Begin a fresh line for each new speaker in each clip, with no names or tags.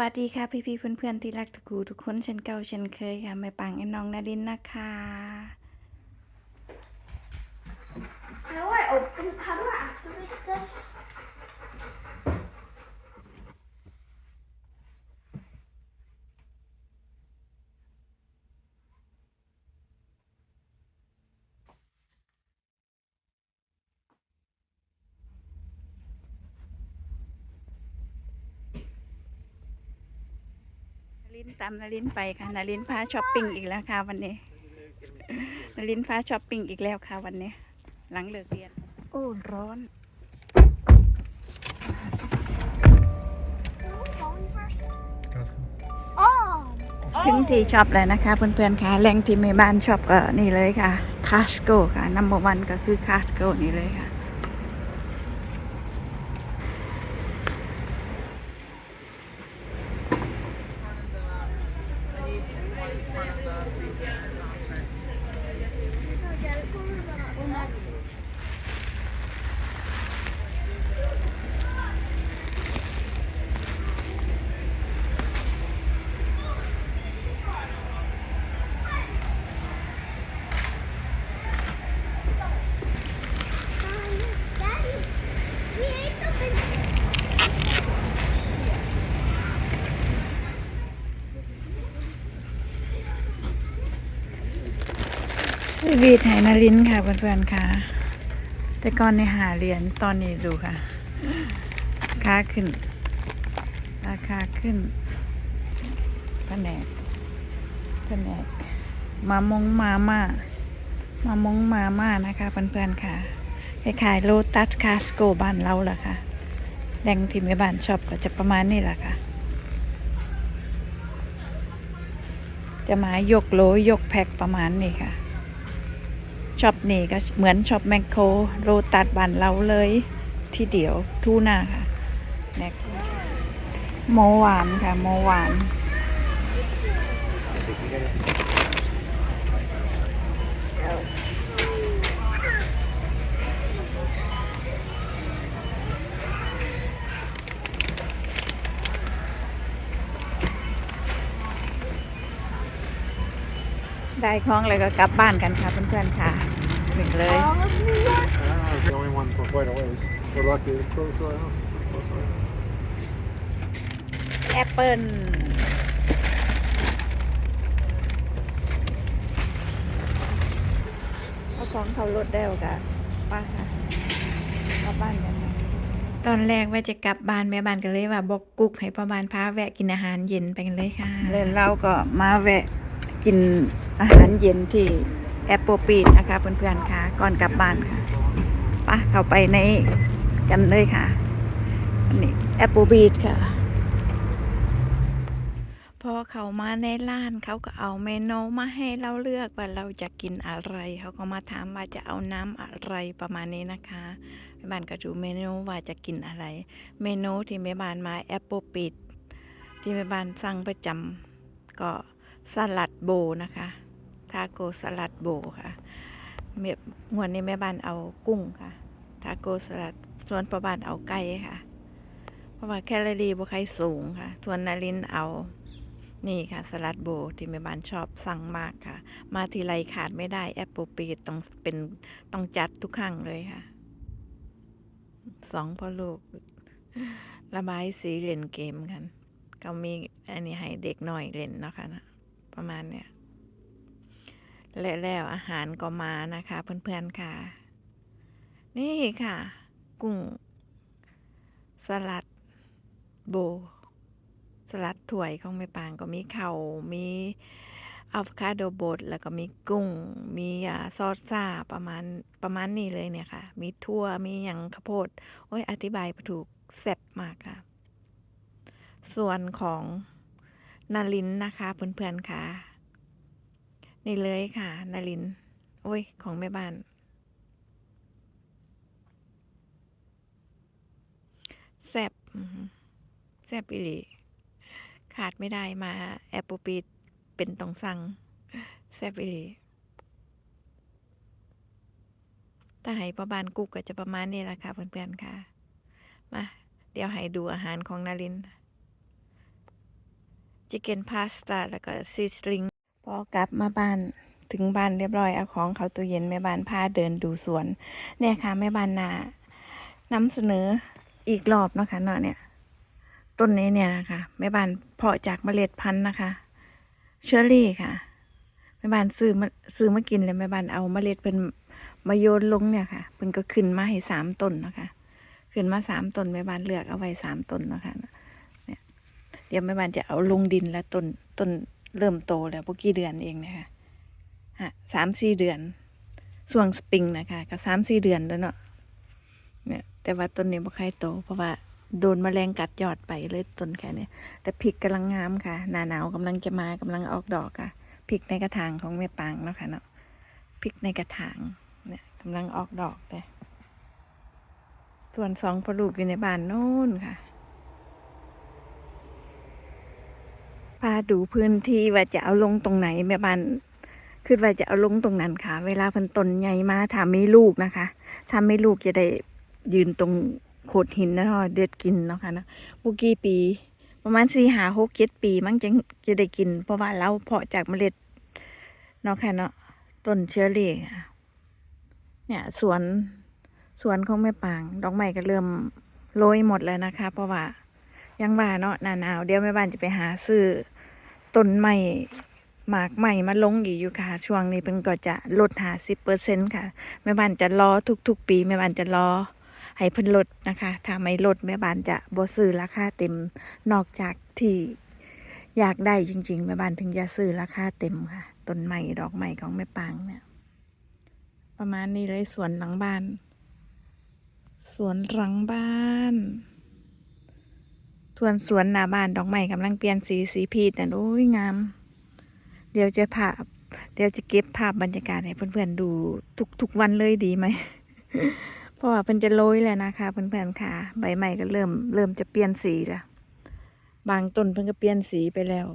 วัสดีค่ะพี่พี่ๆเพื่อนๆที่รักทุกคูทุกคนเช่นเก่าเช่นเคยค่ะแม่ปังไอ้น้องนาดินนะคะ
How do I open? How do I activate this?
นา รินตามนารินไปค่ะนารินพาช้อปปิ้งอีกแล้วค่ะวันนี้นารินพาช้อปปิ้งอีกแล้วค่ะวันนี้ หลังเลิกเรียน โอ้ร้อน
Where are we going first?
Costco.
Oh!
ถึงที่ช็อปแล้วนะคะเพื่อนๆค่ะแหล่งที่แม่บ้านช็อปก็นี่เลยค่ะคาสโกค่ะนัมเบอร์วันก็คือคาสโกนี่เลยค่ะ
Thank you.
วีดไหนารินค่ะเพื่อนๆค่ะ แต่ก่อนในหาเหรียญตอนนี้ดูค่ะค่าขึ้น ราคาขึ้นแผนกแผนกมามงมาม่ามามงมาม่านะคะเพื่อนๆค่ะคล้ายๆโลตัสคาสโกบ้านเราแหละค่ะแหล่งที่แม่บ้านชอบก็จะประมาณนี้แหละค่ะ จะมายกโลยกแพ็คประมาณนี้ค่ะ ช็อปนี่ก็เหมือนช็อปแมคโครโรตัดบ้านเราเลยที่เดียวทูน่าค่ะแมคโครโมหวานค่ะโมหวานได้ของเลยก็กลับบ้านกันค่ะเพื่อนๆค่ะ ถึงเลย
All of New York.
Ah, it's the only one for quite a ways. We're lucky it's close to our house. Close to our house.
แอปเปิลเอาของเขารถได้วกะป้าค่ะกลับบ้านกันค่ะตอนแรกว่าจะกลับบ้านแม่บ้านก็เลยว่าบอกกุ๊กให้ประมาณพาแวะกินอาหารเย็นไปกันเลยค่ะ แล้วเราก็มาแวะกินอาหารเย็นที่ แอปเปิลปีดนะคะเพื่อนๆค่ะ ก่อนกลับบ้านค่ะป้าเข้าไปในกันเลยค่ะอันนี้แอปเปิลบีดค่ะ พอเขามาในร้านเขาก็เอาเมนูมาให้เราเลือกว่าเราจะกินอะไร เขาก็มาถามว่าจะเอาน้ำอะไรประมาณนี้นะคะแม่บ้านก็ดูเมนูว่าจะกินอะไร เมนูที่แม่บ้านมาแอปเปิลปิดที่แม่บ้านสั่งประจำก็สลัดโบนะคะ ทาโกสลัดโบค่ะเมงวดนี้แม่บ้านเอากุ้งค่ะ ทาโกสลัด ส่วนประบานเอาไก่ค่ะ เพราะว่าแคลอรี่บ่ค่สูงค่ะ ส่วนนารินเอา นี่ค่ะ สลัดโบที่แม่บ้านชอบสั่งมากค่ะ มาทีไรขาดไม่ได้แอปเปิลปีต้องเป็นต้องจัดทุกครั้งเลยค่ะ สองพ่อลูก ระบายสีเล่นเกมกัน ก็มีอันนี้ให้เด็กหน่อยเล่นเนาะคะนะประมาณเนี้ย และแล้วอาหารก็มานะคะเพื่อนๆค่ะ นี่ค่ะ กุ้ง สลัดโบ สลัดถ้วยของแม่ปางก็มีเข่ามีอะโวคาโดบดแล้วก็มีกุ้ง มีอ่าซอสซ่าประมาณประมาณนี้เลยเนี่ยค่ะ มีทั่วมีอย่างข้าวโพด โอ้ยอธิบายถูกแซ่บมากค่ะ ส่วนของนาลินนะคะเพื่อนๆค่ะ นี่เลยค่ะ นาลิน โอ้ย ของแม่บ้าน แซบแซบอีหลีขาดไม่ได้มาแอปเปิลปีเป็นตองสั่งแซบอีหลีถ้าให้ประบานกุกก็จะประมาณนี้แหละค่ะเพื่อนๆค่ะ มา เดี๋ยวให้ดูอาหารของนารินชิคเก้นพาสต้าแล้วก็ซีสลิง กลับมาบ้านถึงบ้านเรียบร้อยเอาของเขาตู้เย็นแม่บ้านพาเดินดูสวน เนี่ยค่ะแม่บ้านนานำเสนออีกรอบนะคะเนาะเนี่ย ต้นนี้เนี่ยนะคะแม่บ้านเพาะจากเมล็ดพันธุ์นะคะ เชอร์รี่ค่ะแม่บ้านซื้อมาซื้อมากินเลยแม่บ้านเอาเมล็ดเป็นมาโยนลงเนี่ยค่ะเพิ่นก็ขึ้นมาให้สามต้นนะคะขึ้นมาสามต้นแม่บ้านเลือกเอาไว้สามต้นนะคะเนี่ยเดี๋ยวแม่บ้านจะเอาลงดินแล้วต้นต้น เริ่มโตแล้วพวกกี่เดือนเองนะคะฮะสามสี่เดือนช่วงสปริงนะคะก็สามสี่เดือนแล้วเนาะเนี่ยแต่ว่าต้นนี้บ่ค่อยโต เพราะว่าโดนแมลงกัดยอดไปเลยต้นแค่นี้แต่พริกกำลังงามค่ะ หน้าหนาวกำลังจะมากำลังออกดอกค่ะพริกในกระถางของแม่ปางเนาะค่ะเนาะพริกในกระถางเนี่ยกำลังออกดอกเลยส่วนสองพลูกอยู่ในบ้านโน่นค่ะ พาดูพื้นที่ว่าจะเอาลงตรงไหนแม่บ้านคือว่าจะเอาลงตรงนั้นค่ะ เวลาเพิ่นต้นใหญ่มาถ้ามีลูกนะคะถ้าไม่ลูกจะได้ยืนตรงโขดหินนะเนาะเด็ดกินเนาะค่ะเนาะบุกี่ปี ประมาณสี่หาหกเจ็ดปี มั้งจะจะได้กิน เพราะว่าเราเพาะจากเมล็ดเนาะค่ะเนาะต้นเชอร์รี่เนี่ยสวนสวนของแม่ปาง ดอกไม้ก็เริ่มโรยหมดแล้วนะคะ เพราะว่ายังว่าเนาะหนาหนาวเดี๋ยวแม่บ้านจะไปหาซื้อ ต้นไม้หมากใหม่มาลงอีกอยู่ค่ะ ช่วงนี้เพิ่นก็จะลดหาสิบเปอร์เซ็นค่ะ แม่บ้านจะรอทุก ๆ ปี แม่บ้านจะรอให้เพิ่นลดนะคะ ถ้าไม่ลดแม่บ้านจะบ่ซื้อราคาเต็มนอกจากที่อยากได้จริง ๆ แม่บ้านถึงจะซื้อราคาเต็มค่ะต้นไม้ดอกไม้ของแม่ปางเนี่ย ประมาณนี้เลยสวนหลังบ้าน สวนหลังบ้าน ส่วนสวนหน้าบ้านดอกไม้กำลังเปลี่ยนสีสีพีดน่ะโอ้ยงาม เดี๋ยวจะภาพ เดี๋ยวจะเก็บภาพบรรยากาศให้เพื่อนๆดูทุกทุกวันเลยดีไหมเพราะว่าเพิ่นจะโรยแล้วนะคะเพื่อนๆค่ะ ใบใหม่ก็เริ่ม เริ่มจะเปลี่ยนสีล้วบางต้นเพิ่นก็เปลี่ยนสีไปแล้ว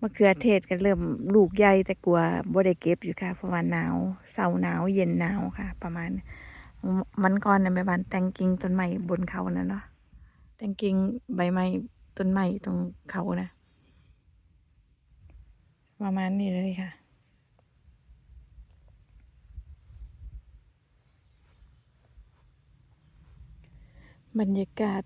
มะเขือเทศก็เริ่มลูกใหญ่แต่กลัวบ่ได้เก็บอยู่ค่ะเพราะว่าหนาวเสาหนาวเย็นหนาวค่ะ ประมาณนี้ มันก่อนนะแม่บ้านแต่งกิ่งต้นไม้บนเขานะเนาะแต่งกิ่งใบไม้ต้นไม้ตรงเขานะประมาณนี้เลยค่ะบรรยากาศ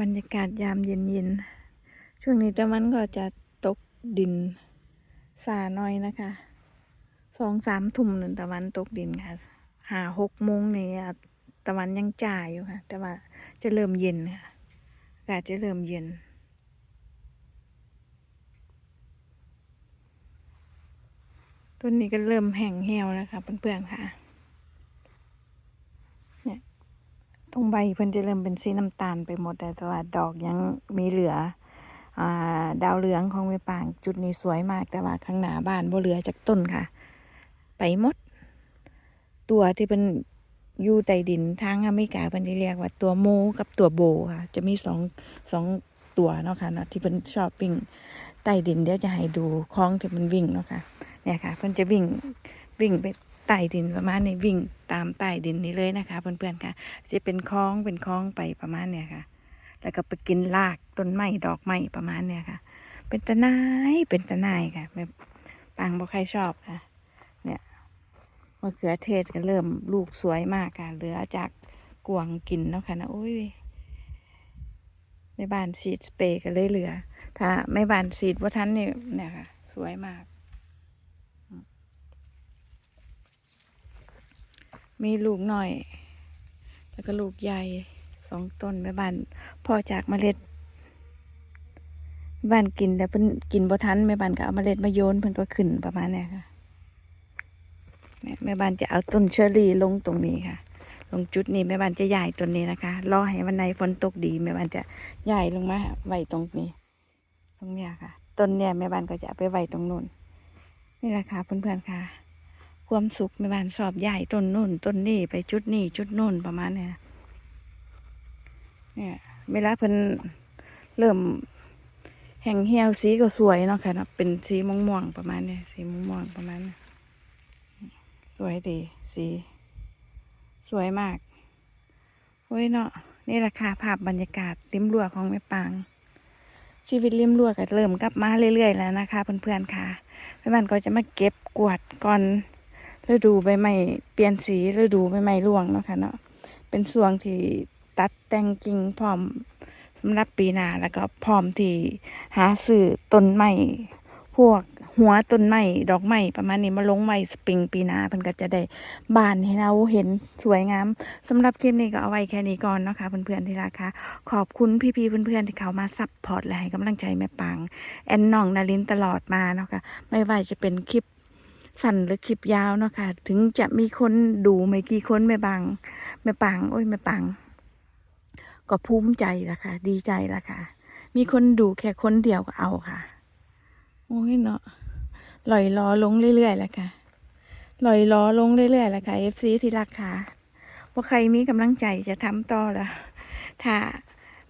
บรรยากาศยามเย็นๆช่วงนี้ตะวันก็จะตกดินสาหน่อยนะคะ สองสามทุ่มหนึ่งตะวันตกดินค่ะ หาหกโมงนี่ตะวันยังจ่ายอยู่ค่ะ แต่ว่าจะเริ่มเย็นค่ะอากาศจะเริ่มเย็นต้นนี้ก็เริ่มแห้งเหี่ยวแล้วค่ะเพื่อนๆค่ะ เนี่ยตรงใบเพิ่นจะเริ่มเป็นสีน้ำตาลไปหมดแต่ว่าดอกยังมีเหลืออ่าดาวเหลืองของแม่ปางจุดนี้สวยมากแต่ว่าข้างหน้าบ้านบ่เหลือจากต้นค่ะ ไปหมด ตัวที่เป็นอยู่ใต้ดินทางอเมริกาเพิ่นจะเรียกว่าตัวโมกับตัวโบค่ะ จะมีสองสองตัวเนาะค่ะเนาะที่เป็นชอบวิ่งใต้ดินเดี๋ยวจะให้ดูคล้องที่มันวิ่งเนาะค่ะเนี่ยค่ะเพิ่นจะวิ่งวิ่งไปใต้ดินประมาณนี้วิ่งตามใต้ดินนี้เลยนะคะ เพื่อนๆค่ะ จะเป็นคล้องเป็นคล้องไปประมาณเนี่ยค่ะ แล้วก็ไปกินรากต้นไม้ดอกไม้ประมาณเนี่ยค่ะ เป็นตะนายเป็นตะนายค่ะแบบปางบ่ใครชอบค่ะ มะเขือเทศก็เริ่มลูกสวยมากค่ะเหลือจากกวางกินแล้วค่ะนะโอ้ยในบ้านฉีดสเปรย์ก็เลยเหลือ ถ้าไม่บ้านฉีดว่าทันนี่เนี่ยค่ะ สวยมาก มีลูกหน่อย แล้วก็ลูกใหญ่สองต้นแม่บ้านพ่อจากเมล็ดบ้านกินแต่เพิ่นกินบ่ทันแม่บ้านก็เอาเมล็ดมาโยนเพิ่นก็ขึ้นประมาณเนี้ยค่ะ แม่บ้านจะเอาต้นเชอรี่ลงตรงนี้ค่ะตรงจุดนี้แม่บ้านจะย้ายต้นนี้นะคะ รอให้วันไหนฝนตกดีแม่บ้านจะย้ายลงมาไว้ตรงนี้ ตรงเนี้ยค่ะ ต้นเนี่ยแม่บ้านก็จะไปไว้ตรงนู้นนี่แหละค่ะเพื่อนๆค่ะ ความสุขแม่บ้านชอบย้ายต้นนู่นต้นนี่ไปจุดนี่จุดนู่นประมาณเนี้ยเนี่ยเวลาเพิ่นเริ่มแห้งเหี่ยวสีก็สวยเนาะค่ะเนาะเป็นสีม่วงๆประมาณเนี้ยสีม่วงๆประมาณเนี้ย วยดี สี สวยมากโอ้ยเนาะนี่แหละค่ะภาพบรรยากาศริมรั้วของแม่ปาง ชีวิตริมรั้วก็เริ่มกลับมาเรื่อยๆแล้วนะคะ เพื่อนๆค่ะแม่บ้านก็จะมาเก็บกวาดก่อนฤดูใบไม้เปลี่ยนสีฤดูใบไม้ร่วงเนาะค่ะเนาะเป็นส่วงที่ตัดแต่งกิ่งพร้อมสำหรับปีหน้าแล้วก็พร้อมที่หาซื้อต้นไม้พวก หัวต้นไม้ดอกไม้ประมาณนี้มาลงไว้สปริงปีหน้าเพิ่นก็จะได้บานให้เราเห็นสวยงามสำหรับคลิปนี้ก็เอาไว้แค่นี้ก่อนเนาะค่ะเพื่อนๆที่รักค่ะขอบคุณพี่ๆเพื่อนๆที่เขามาซัพพอร์ตและให้กำลังใจแม่ปัง แอนน้องนารินตลอดมาเนาะค่ะไม่ว่าจะเป็นคลิปสั้นหรือคลิปยาวเนาะค่ะถึงจะมีคนดูไม่กี่คนแม่บังแม่ปังโอ้ยแม่ปัง ก็ภูมิใจละค่ะ ดีใจละค่ะ มีคนดูแค่คนเดียวก็เอาค่ะ โอ้ยเนาะ ลอยล้อลงเรื่อยๆแหละค่ะลอยล้อลงเรื่อยๆแหละค่ะเอฟซีที่รักค่ะว่าใครมีกำลังใจจะทำต่อละถ้า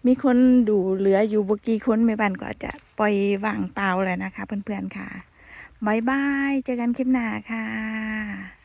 มีคนดูเหลืออยู่บกี่คนไม่บันก็จะปล่อยวางเปล่าแล้วนะคะ เพื่อนๆค่ะบายบายเจอกันคลิปหน้าค่ะ